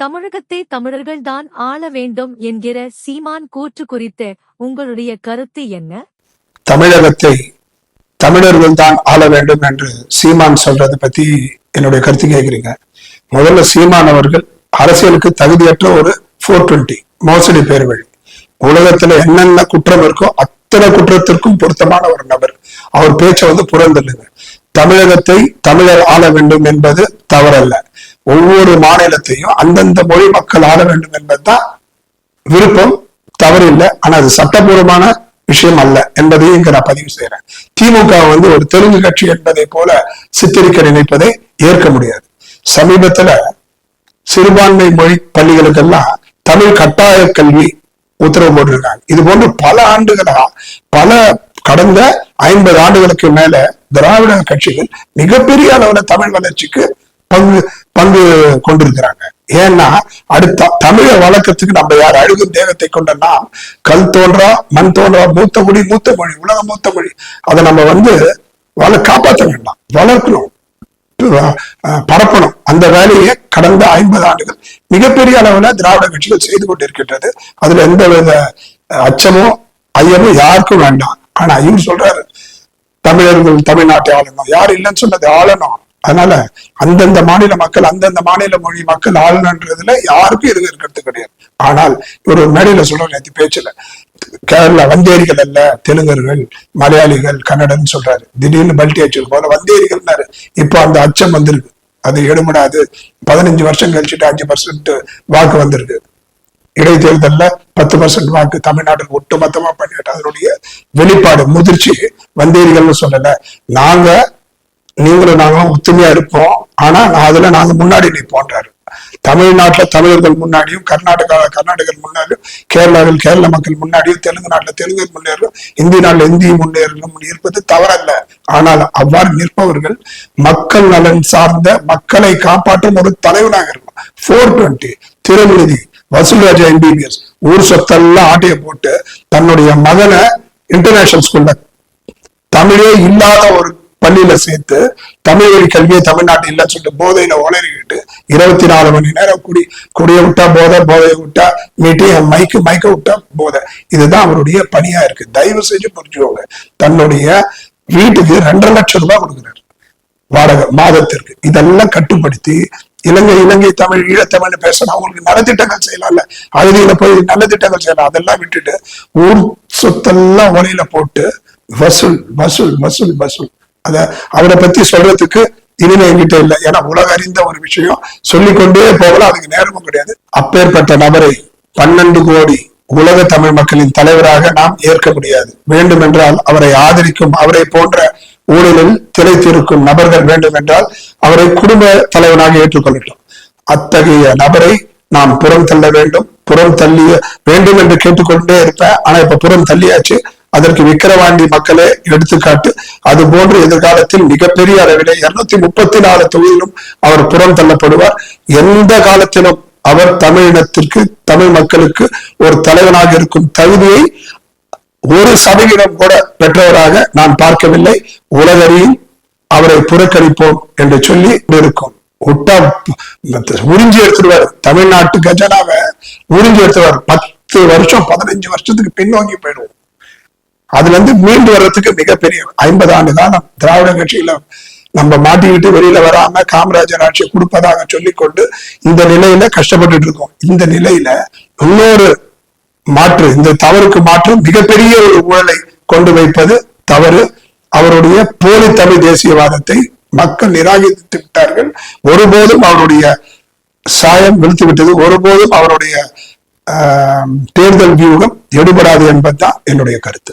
தமிழகத்தை தமிழர்கள்தான் ஆள வேண்டும் என்கிற சீமான் கூற்று குறித்து உங்களுடைய கருத்து என்ன? தமிழகத்தை தமிழர்கள் தான் ஆள வேண்டும் என்று சீமான் சொல்றதை பத்தி என்னுடைய கருத்து கேட்குறீங்க. முதல்ல சீமான் அவர்கள் அரசியலுக்கு தகுதியற்ற ஒரு ஃபோர் டுவெண்ட்டி மோசடி பேர் வழி உலகத்துல என்னென்ன குற்றம் இருக்கோ அத்தனை குற்றத்திற்கும் பொருத்தமான ஒரு நபர். அவர் பேச்சை வந்து புறந்தள்ளுங்க தமிழகத்தை தமிழர் ஆள வேண்டும் என்பது தவறல்ல. ஒவ்வொரு மாநிலத்தையும் அந்தந்த மொழி மக்கள் ஆள வேண்டும் என்பதுதான் விருப்பம். தவறில்லை. ஆனா அது சட்டபூர்வமான விஷயம் அல்ல என்பதையும் இங்க நான் பதிவு செய்யறேன் திமுக வந்து ஒரு தெலுங்கு கட்சி என்பதை போல சித்தரிக்க நினைப்பதை ஏற்க முடியாது. சமீபத்துல சிறுபான்மை மொழி பள்ளிகளுக்கெல்லாம் தமிழ் கட்டாய கல்வி உத்தரவு போட்டிருக்காங்க. இது போன்று பல ஆண்டுகளா பல கடந்த ஐம்பது ஆண்டுகளுக்கு மேல திராவிட கட்சிகள் மிகப்பெரிய அளவுல தமிழ் வளர்ச்சிக்கு பங்கு பங்கு கொண்டிருக்கிறாங்க. ஏன்னா அடுத்த தமிழ வழக்கத்துக்கு நம்ம யார் அழுகும் தேவத்தை கொண்ட நாம் கல் தோன்றா மண் தோன்றா மூத்த மொழி மூத்த மொழி உலக மூத்த மொழி அதை நம்ம வந்து வள காப்பாற்ற வேண்டாம். வளர்க்கணும். பரப்பணும். அந்த வேலையை கடந்த ஐம்பது ஆண்டுகள் மிகப்பெரிய அளவுல திராவிட கட்சிகள் செய்து கொண்டிருக்கின்றது. அதுல எந்த வித அச்சமோ ஐயமோ யாருக்கும் வேண்டாம். ஆனா இவர் சொல்றாரு தமிழர்கள் தமிழ்நாட்டை ஆளணும். யார் இல்லைன்னு சொன்னது ஆளணும். அதனால அந்தந்த மாநில மக்கள் அந்தந்த மாநில மொழி மக்கள் ஆளுநன்றதுல யாருக்கும் எதுவும் இருக்கிறது கிடையாது. ஆனால் ஒரு மேடையில சொல்ற நேற்று பேச்சுல. கேரளா வந்தேரிகள் அல்ல தெலுங்கர்கள் மலையாளிகள் கன்னடன்னு சொல்றாரு. திடீர்னு பல்டி அச்சு போல வந்தேரிகள்னாரு. இப்போ அந்த அச்சம் வந்திருக்கு. அது எடுபடாது பதினஞ்சு வருஷம் கழிச்சுட்டு அஞ்சு பர்சன்ட் வாக்கு வந்திருக்கு. இடைத்தேர்தல்ல பத்து பர்சன்ட் வாக்கு தமிழ்நாட்டில் ஒட்டுமொத்தமா பண்ணிட்டு அதனுடைய வெளிப்பாடு முதிர்ச்சி வந்தேரிகள்னு சொல்லல. நாங்க நீங்களும் நாங்களும் ஒத்துமையா இருப்போம். ஆனா நான் அதுல நாங்க முன்னாடி நிற்போன்றாரு. தமிழ்நாட்டுல தமிழர்கள் முன்னாடியும் கர்நாடகா கர்நாடகர் முன்னாடியும் கேரளாவில் கேரள மக்கள் முன்னாடியும் தெலுங்கு நாட்டுல தெலுங்கு முன்னேறும் இந்தி நாட்டுல இந்தி முன்னேறணும் இருப்பது தவறல்ல. ஆனால் அவ்வாறு நிற்பவர்கள் மக்கள் நலன் சார்ந்த மக்களை காப்பாற்றும் ஒரு தலைவனாக இருக்கும் போர் டுவெண்ட்டி திருநிதி வசூல்ராஜா எம்பிபிஎஸ் ஊர் சொத்தெல்லாம் ஆட்டைய போட்டு தன்னுடைய மகனை இன்டர்நேஷனல் ஸ்கூல்ல தமிழே இல்லாத ஒரு பள்ளியில சேர்த்து தமிழ் வழி கல்வியை தமிழ்நாட்டில் இல்லைன்னு சொல்லிட்டு போதையில உளறிக்கிட்டு இருபத்தி நாலு மணி நேரம் குடி குடிய விட்டா போதை போதையை விட்டா மீட்டி மைக்கு மைக்க விட்டா போதை. இதுதான் அவருடைய பணியா இருக்கு. தயவு செஞ்சு புரிஞ்சுக்கோங்க. தன்னுடைய வீட்டுக்கு ரெண்டரை லட்சம் ரூபாய் கொடுக்குறாரு. வாடகை மாதத்திற்கு. இதெல்லாம் கட்டுப்படுத்தி இலங்கை இலங்கை தமிழ் ஈழத்தமிழ் பேசணும் அவங்களுக்கு நலத்திட்டங்கள் செய்யலாம்ல. அகதியில போய் நல்ல திட்டங்கள் செய்யலாம். அதெல்லாம் விட்டுட்டு ஊர் சொத்தெல்லாம் ஒலையில போட்டு வசூல் வசூல் வசூல் வசூல். அத அவரை பத்தி சொல்றதுக்கு இனிமே என்கிட்ட இல்லை. ஏன்னா உலக அறிந்த ஒரு விஷயம். சொல்லிக்கொண்டே போகலாம். அதுக்கு நேரமும் கிடையாது. அப்பேற்பட்ட நபரை பன்னெண்டு கோடி உலக தமிழ் மக்களின் தலைவராக நாம் ஏற்க முடியாது. வேண்டும் என்றால் அவரை ஆதரிக்கும் அவரை போன்ற ஊழலில் திளைத்திருக்கும் நபர்கள் வேண்டும் என்றால் அவரை குடும்ப தலைவனாக ஏற்றுக்கொள்ளட்டும். அத்தகைய நபரை நாம் புறம் தள்ள வேண்டும். புறம் தள்ளிய வேண்டும் என்று கேட்டுக்கொண்டே இருப்பேன். ஆனா இப்ப புறம் தள்ளியாச்சு. அதற்கு விக்கிரவாண்டி மக்களே எடுத்துக்காட்டு அது போன்று எதிர்காலத்தில் மிகப்பெரிய அளவிலே இருநூத்தி முப்பத்தி நாலு தொகுதியிலும் அவர் புறம் தள்ளப்படுவார். எந்த காலத்திலும் அவர் தமிழினத்திற்கு தமிழ் மக்களுக்கு ஒரு தலைவனாக இருக்கும் தகுதியை ஒரு சதவீதம் கூட பெற்றவராக நான் பார்க்கவில்லை. உலகறியும் அவரை புறக்கணிப்போம் என்று சொல்லி இருக்கும் விட்டா உறிஞ்சி எடுத்துருவார் தமிழ்நாட்டு கஜனாவை உறிஞ்சி எடுத்துருவார் பத்து வருஷம் பதினஞ்சு வருஷத்துக்கு பின்னோங்கி போயிடுவோம். அதுல இருந்து மீண்டு வர்றதுக்கு மிகப்பெரிய ஐம்பது ஆண்டு திராவிட கட்சியில நம்ம மாட்டிக்கிட்டு வெளியில வராம காமராஜர் ஆட்சியை கொடுப்பதாக சொல்லிக்கொண்டு இந்த நிலையில கஷ்டப்பட்டுட்டு இருக்கோம். இந்த நிலையில இன்னொரு மாற்று இந்த தவறுக்கு மாற்று மிகப்பெரிய ஒரு ஊழலை கொண்டு வைப்பது தவறு. அவருடைய போலி தமிழ் தேசியவாதத்தை மக்கள் நிராகரித்து விட்டார்கள். ஒருபோதும் அவருடைய சாயம் விழுத்து விட்டது ஒருபோதும் அவருடைய ஆஹ், தேர்தல் வியூகம் எடுபடாது என்பதுதான் என்னுடைய கருத்து.